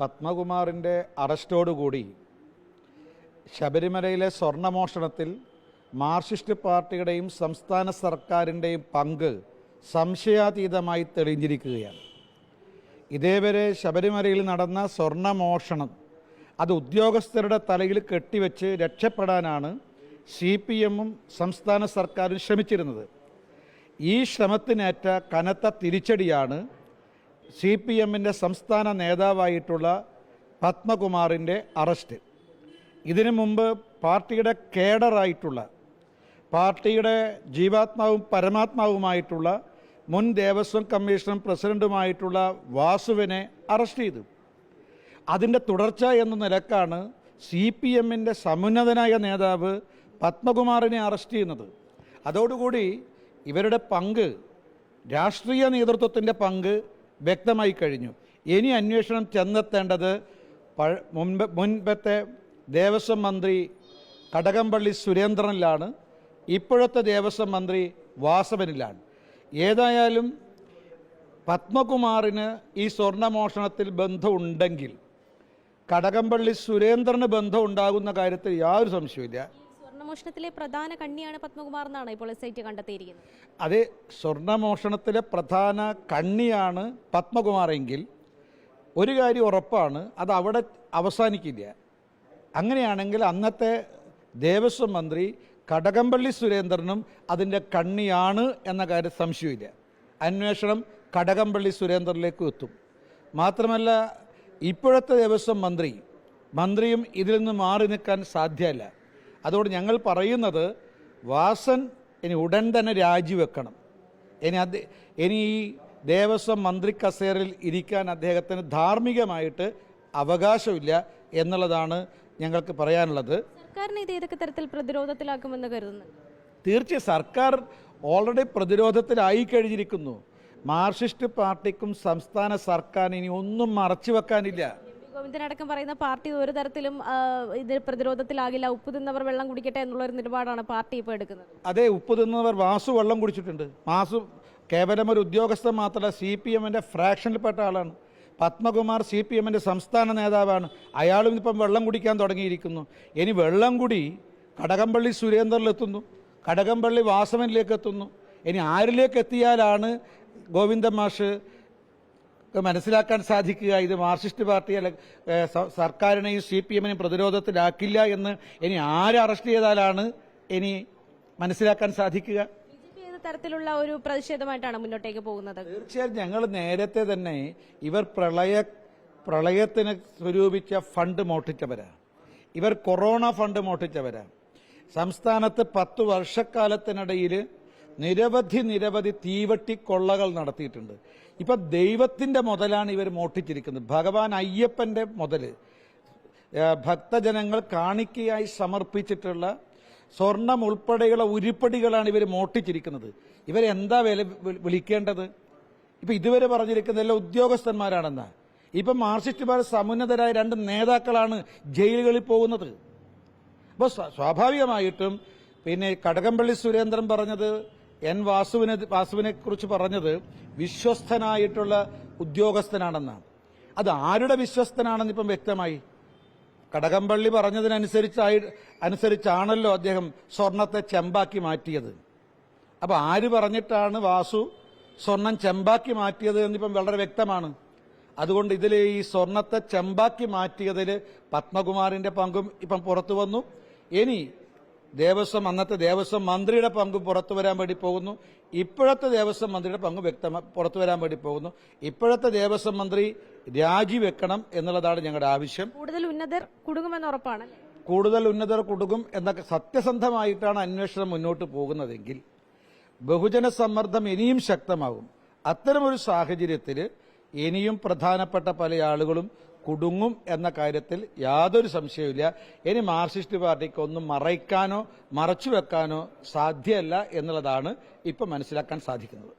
പത്മകുമാറിന്റെ അറസ്റ്റോടുകൂടി ശബരിമലയിലെ സ്വർണമോഷണത്തിൽ മാർക്സിസ്റ്റ് പാർട്ടിയുടെയും സംസ്ഥാന സർക്കാരിന്റെയും പങ്ക് സംശയാതീതമായി തെളിഞ്ഞിരിക്കുകയാണ്. ഇതേവരെ ശബരിമലയിൽ നടന്ന സ്വർണമോഷണം അത് ഉദ്യോഗസ്ഥരുടെ തലയിൽ കെട്ടിവെച്ച് രക്ഷപ്പെടാനാണ് സി പി എമ്മും സംസ്ഥാന സർക്കാരും ശ്രമിച്ചിരുന്നത്. ഈ ശ്രമത്തിനേറ്റ കനത്ത തിരിച്ചടിയാണ് സി പി എമ്മിന്റെ സംസ്ഥാന നേതാവായിട്ടുള്ള പത്മകുമാറിന്റെ അറസ്റ്റ്. ഇതിനു മുമ്പ് പാർട്ടിയുടെ കേഡറായിട്ടുള്ള പാർട്ടിയുടെ ജീവാത്മാവും പരമാത്മാവുമായിട്ടുള്ള മുൻ ദേവസ്വം കമ്മീഷൻ പ്രസിഡന്റുമായിട്ടുള്ള വാസുവിനെ അറസ്റ്റ് ചെയ്തു. അതിന്റെ തുടർച്ച എന്ന നിലക്കാണ് സി പി എമ്മിന്റെ സമുന്നതനായ നേതാവ് പത്മകുമാറിനെ അറസ്റ്റ് ചെയ്യുന്നത്. അതോടുകൂടി ഇവരുടെ പങ്ക് രാഷ്ട്രീയ നേതൃത്വത്തിന്റെ പങ്ക് വ്യക്തമായി കഴിഞ്ഞു. ഇനി അന്വേഷണം ചെന്നെത്തേണ്ടത് മുൻപ് മുൻപത്തെ ദേവസ്വം മന്ത്രി കടകംപള്ളി സുരേന്ദ്രനിലാണ്. ഇപ്പോഴത്തെ ദേവസ്വം മന്ത്രി വാസവനിലാണ്. ഏതായാലും പത്മകുമാറിന് ഈ സ്വർണമോഷണത്തിൽ ബന്ധമുണ്ടെങ്കിൽ കടകംപള്ളി സുരേന്ദ്രന് ബന്ധമുണ്ടാകുന്ന കാര്യത്തിൽ യാതൊരു സംശയമില്ല സ്വർണമോഷണത്തിലെ പ്രധാന കണ്ണിയാണ് പത്മകുമാർ എന്നാണ് ഇപ്പോൾ എസ് ഐ ടി കണ്ടെത്തിയിരിക്കുന്നത്. അതെ സ്വർണമോഷണത്തിലെ പ്രധാന കണ്ണിയാണ് പത്മകുമാറെങ്കിൽ ഒരു കാര്യം ഉറപ്പാണ് അത് അവിടെ അവസാനിക്കില്ല. അങ്ങനെയാണെങ്കിൽ അന്നത്തെ ദേവസ്വം മന്ത്രി കടകംപള്ളി സുരേന്ദ്രനും അതിന്റെ കണ്ണിയാണ് എന്ന കാര്യം സംശയമില്ല. അന്വേഷണം കടകംപള്ളി സുരേന്ദ്രനിലേക്ക് എത്തും. മാത്രമല്ല ഇപ്പോഴത്തെ ദേവസ്വം മന്ത്രി മന്ത്രിയും ഇതിൽ നിന്ന് മാറി നിൽക്കാൻ സാധ്യമല്ല അതുകൊണ്ട് ഞങ്ങൾ പറയുന്നത് വാസൻ ഇനി ഉടൻ തന്നെ രാജിവെക്കണം. ഇനി അത് ഇനി ഈ ദേവസ്വം മന്ത്രി കസേരയിൽ ഇരിക്കാൻ അദ്ദേഹത്തിന് ധാർമ്മികമായിട്ട് അവകാശമില്ല എന്നുള്ളതാണ് ഞങ്ങൾക്ക് പറയാനുള്ളത്. സർക്കാരിനെ ഇത് ഏതൊക്കെ തരത്തിൽ പ്രതിരോധത്തിലാക്കുമെന്ന് കരുതുന്നു? തീർച്ചയായും സർക്കാർ ഓൾറെഡി പ്രതിരോധത്തിലായി കഴിഞ്ഞിരിക്കുന്നു. മാർക്സിസ്റ്റ് പാർട്ടിക്കും സംസ്ഥാന സർക്കാരിന് ഇനി ഒന്നും മറച്ചു വെക്കാനില്ല. ഗോവിന്ദനടക്കം പറയുന്ന പാർട്ടി ഒരു തരത്തിലും ഇത് പ്രതിരോധത്തിലാകില്ല. ഉപ്പ് തിന്നവർ വെള്ളം കുടിക്കട്ടെ എന്നുള്ള ഒരു നിലപാടാണ് പാർട്ടി ഇപ്പോൾ എടുക്കുന്നത്. അതെ ഉപ്പ് തിന്നവർ വാസു വെള്ളം കുടിച്ചിട്ടുണ്ട്. വാസു കേവലം ഒരു ഉദ്യോഗസ്ഥൻ മാത്രമല്ല സി പി എമ്മിന്റെ ഫ്രാക്ഷനിൽപ്പെട്ട ആളാണ്. പത്മകുമാർ സി പി എമ്മിന്റെ സംസ്ഥാന നേതാവാണ്. അയാളും ഇപ്പം വെള്ളം കുടിക്കാൻ തുടങ്ങിയിരിക്കുന്നു. ഇനി വെള്ളം കുടി കടകംപള്ളി സുരേന്ദ്രനിലെത്തുന്നു കടകംപള്ളി വാസവനിലേക്ക് എത്തുന്നു. ഇനി ആരിലേക്ക് എത്തിയാലാണ് ഗോവിന്ദൻ മാഷ് മനസ്സിലാക്കാൻ സാധിക്കുക. ഇത് മാർക്സിസ്റ്റ് പാർട്ടി അല്ല സർക്കാരിനെയും സി പി എമ്മിനെയും പ്രതിരോധത്തിലാക്കില്ല എന്ന് ഇനി ആര് അറസ്റ്റ് ചെയ്താലാണ് ഇനി മനസ്സിലാക്കാൻ സാധിക്കുക? തരത്തിലുള്ള ഒരു പ്രതിഷേധമായിട്ടാണ് മുന്നോട്ടേക്ക് പോകുന്നത്? തീർച്ചയായും ഞങ്ങൾ നേരത്തെ തന്നെ ഇവർ പ്രളയ പ്രളയത്തിന് സ്വരൂപിച്ച ഫണ്ട് മോഷ്ടിച്ചവരാണ് ഇവർ കൊറോണ ഫണ്ട് മോഷ്ടിച്ചവരാണ് സംസ്ഥാനത്ത് പത്ത് വർഷക്കാലത്തിനിടയിൽ നിരവധി നിരവധി തീവട്ടി കൊള്ളകൾ നടത്തിയിട്ടുണ്ട്. ഇപ്പൊ ദൈവത്തിന്റെ മുതലാണ് ഇവർ മോട്ടിച്ചിരിക്കുന്നത് ഭഗവാൻ അയ്യപ്പന്റെ മുതൽ. ഭക്തജനങ്ങൾ കാണിക്കയായി സമർപ്പിച്ചിട്ടുള്ള സ്വർണം ഉൾപ്പെടെയുള്ള ഉരുപ്പടികളാണ് ഇവർ മോട്ടിച്ചിരിക്കുന്നത് ഇവരെന്താ വില വിളിക്കേണ്ടത്? ഇപ്പൊ ഇതുവരെ പറഞ്ഞിരിക്കുന്ന എല്ലാ ഉദ്യോഗസ്ഥന്മാരാണെന്നാ. ഇപ്പൊ മാർക്സിസ്റ്റ് പാർട്ടി സമുന്നതരായ രണ്ട് നേതാക്കളാണ് ജയിലുകളിൽ പോകുന്നത്. അപ്പോൾ സ്വാഭാവികമായിട്ടും പിന്നെ കടകംപള്ളി സുരേന്ദ്രൻ പറഞ്ഞത് എൻ വാസുവിനെ വാസുവിനെ കുറിച്ച് പറഞ്ഞത് വിശ്വസ്തനായിട്ടുള്ള ഉദ്യോഗസ്ഥനാണെന്നാണ്. അത് ആരുടെ വിശ്വസ്തനാണെന്ന് ഇപ്പം വ്യക്തമായി? കടകംപള്ളി പറഞ്ഞതിനനുസരിച്ചായി അനുസരിച്ചാണല്ലോ അദ്ദേഹം സ്വർണത്തെ ചെമ്പാക്കി മാറ്റിയത്. അപ്പൊ ആര് പറഞ്ഞിട്ടാണ് വാസു സ്വർണം ചെമ്പാക്കി മാറ്റിയത് എന്നിപ്പം വളരെ വ്യക്തമാണ്. അതുകൊണ്ട് ഇതിൽ ഈ സ്വർണത്തെ ചെമ്പാക്കി മാറ്റിയതിൽ പത്മകുമാറിന്റെ പങ്കും ഇപ്പം പുറത്തു വന്നു. ഇനി ദേവസ്വം അന്നത്തെ ദേവസ്വം മന്ത്രിയുടെ പങ്ക് പുറത്തു വരാൻ വേണ്ടി പോകുന്നു. ഇപ്പോഴത്തെ ദേവസ്വം മന്ത്രിയുടെ പങ്ക് വ്യക്തമാ പുറത്തു വരാൻ വേണ്ടി പോകുന്നു. ഇപ്പോഴത്തെ ദേവസ്വം മന്ത്രി രാജിവെക്കണം എന്നുള്ളതാണ് ഞങ്ങളുടെ ആവശ്യം. കൂടുതൽ ഉന്നതർ കുടുങ്ങുമെന്ന് ഉറപ്പാണ്. കൂടുതൽ ഉന്നതർ കുടുങ്ങും എന്നൊക്കെ സത്യസന്ധമായിട്ടാണ് അന്വേഷണം മുന്നോട്ട് പോകുന്നതെങ്കിൽ ബഹുജന സമ്മർദ്ദം ഇനിയും ശക്തമാകും. അത്തരമൊരു സാഹചര്യത്തിൽ ഇനിയും പ്രധാനപ്പെട്ട പല ആളുകളും കുടുങ്ങും എന്ന കാര്യത്തിൽ യാതൊരു സംശയവുമില്ല. ഇനി മാർക്സിസ്റ്റ് പാർട്ടിക്ക് ഒന്നും മറയ്ക്കാനോ മറച്ചു വെക്കാനോ സാധ്യമല്ല എന്നുള്ളതാണ് ഇപ്പം മനസ്സിലാക്കാൻ സാധിക്കുന്നത്.